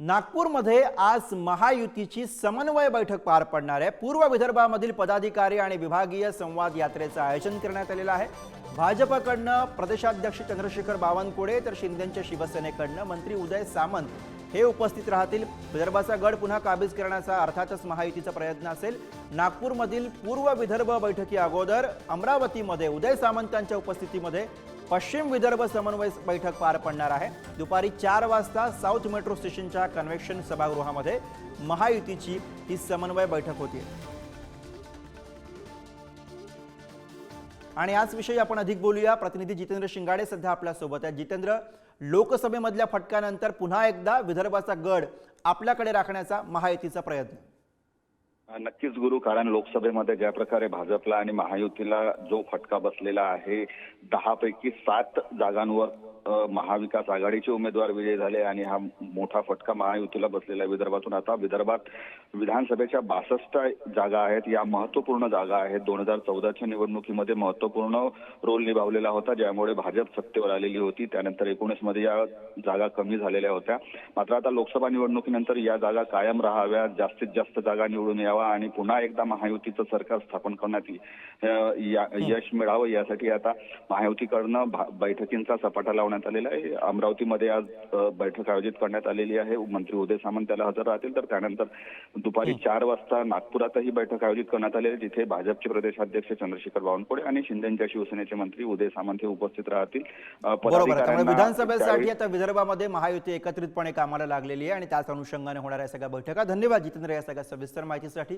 नागपूरमध्ये आज महायुतीची समन्वय बैठक पार पडणार आहे. पूर्व विदर्भामधील पदाधिकारी आणि विभागीय संवाद यात्रेचं आयोजन करण्यात आलेलं आहे. भाजपकडनं प्रदेशाध्यक्ष चंद्रशेखर बावनकुळे तर शिंदेच्या शिवसेनेकडनं मंत्री उदय सामंत हे उपस्थित राहतील. विदर्भाचा गड पुन्हा काबीज करण्याचा अर्थातच महायुतीचा प्रयत्न असेल. नागपूरमधील पूर्व विदर्भ बैठकी अगोदर अमरावतीमध्ये उदय सामंतांच्या उपस्थितीमध्ये पश्चिम विदर्भ समन्वय बैठक पार पडणार आहे. दुपारी चार वाजता साऊथ मेट्रो स्टेशनच्या कन्व्हेक्शन सभागृहामध्ये महायुतीची ही समन्वय बैठक होती. आणि याचविषयी आपण अधिक बोलूया. प्रतिनिधी जितेंद्र शिंगाडे सध्या आपल्यासोबत आहेत. जितेंद्र लोकसभेमधल्या फटक्यानंतर पुन्हा एकदा विदर्भाचा गड आपल्याकडे राखण्याचा महायुतीचा प्रयत्न. नक्कीच गुरु कारण लोकसभेमध्ये ज्या प्रकारे भाजपला आणि महायुतीला जो फटका बसलेला आहे दहा पैकी सात जागांवर महाविकास आघाडीचे उमेदवार विजयी झाले आणि हा मोठा फटका महायुतीला बसलेला आहे. विदर्भातून आता विदर्भात विधानसभेच्या बासष्ट जागा आहेत. या महत्त्वपूर्ण जागा आहेत. दोन हजार चौदाच्या निवडणुकीमध्ये महत्त्वपूर्ण रोल निभावलेला होता ज्यामुळे भाजप सत्तेवर आलेली होती. त्यानंतर एकोणीसमध्ये या जागा कमी झालेल्या होत्या. मात्र आता लोकसभा निवडणुकीनंतर या जागा कायम राहाव्या जास्तीत जास्त जागा निवडून यावा आणि पुन्हा एकदा महायुतीचं सरकार स्थापन करण्यात या- यश मिळावं यासाठी आता महायुतीकडनं भा- बैठकींचा सपाटा लावण्यात आलेला आहे. अमरावतीमध्ये आज बैठक आयोजित करण्यात आलेली आहे. मंत्री उदय सामंत त्याला हजर राहतील. तर त्यानंतर दुपारी चार वाजता नागपुरातही बैठक आयोजित करण्यात आलेली आहे जिथे भाजपचे प्रदेशाध्यक्ष चंद्रशेखर बावनकुळे आणि शिंदेच्या शिवसेनेचे मंत्री उदय सामंत हे उपस्थित राहतील. विधानसभेसाठी आता विदर्भामध्ये महायुती एकत्रितपणे कामाला लागलेली आहे आणि त्याच अनुषंगाने होणाऱ्या सगळ्या बैठका. धन्यवाद जितेंद्र या सगळ्या सविस्तर माहितीसाठी.